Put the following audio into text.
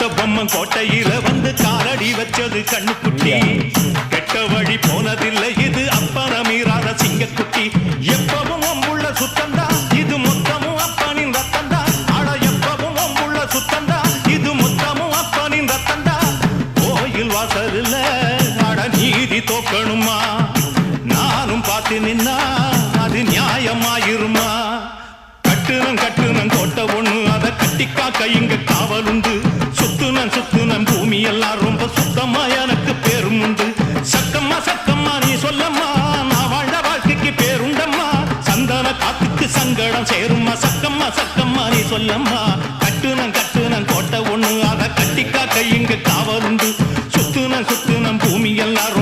கட்ட பொம்மன் கோட்டையில வந்து காலடி வச்சது கண்ணுக்குட்டி. கெட்ட வழி போனதில்லை இது அப்பன மீறாத சிங்கக்குட்டி. எப்பவும் அம்புள்ள சுத்தந்தா இது மொத்தமும் அப்பனின் தான் அட எப்பவும் அம்புள்ள சுத்தந்தா இது மொத்தமும் அப்பனின் தான் கோயில் வாசல்ல அட நீதி தோக்கணுமா? நானும் பார்த்து நின்னா கட்டி இங்க காவல் உண்டு. சுத்துனம் பூமி எல்லாம் ரொம்ப சுத்தமா எனக்கு பேரும் உண்டு. சக்கம்மா சக்கம்மா நீ சொல்லம்மா. நான் வாழ்ந்த வாழ்க்கைக்கு பேருண்டம்மா. சந்தன காத்துக்கு சங்கடம் சேரும்மா. சக்கம்மா சக்கம்மா நீ சொல்லம்மா. கட்டுனன் கட்டுனன் கோட்டை ஒண்ணு அதை கட்டி காக்க இங்க காவல் உண்டு. பூமி எல்லாம்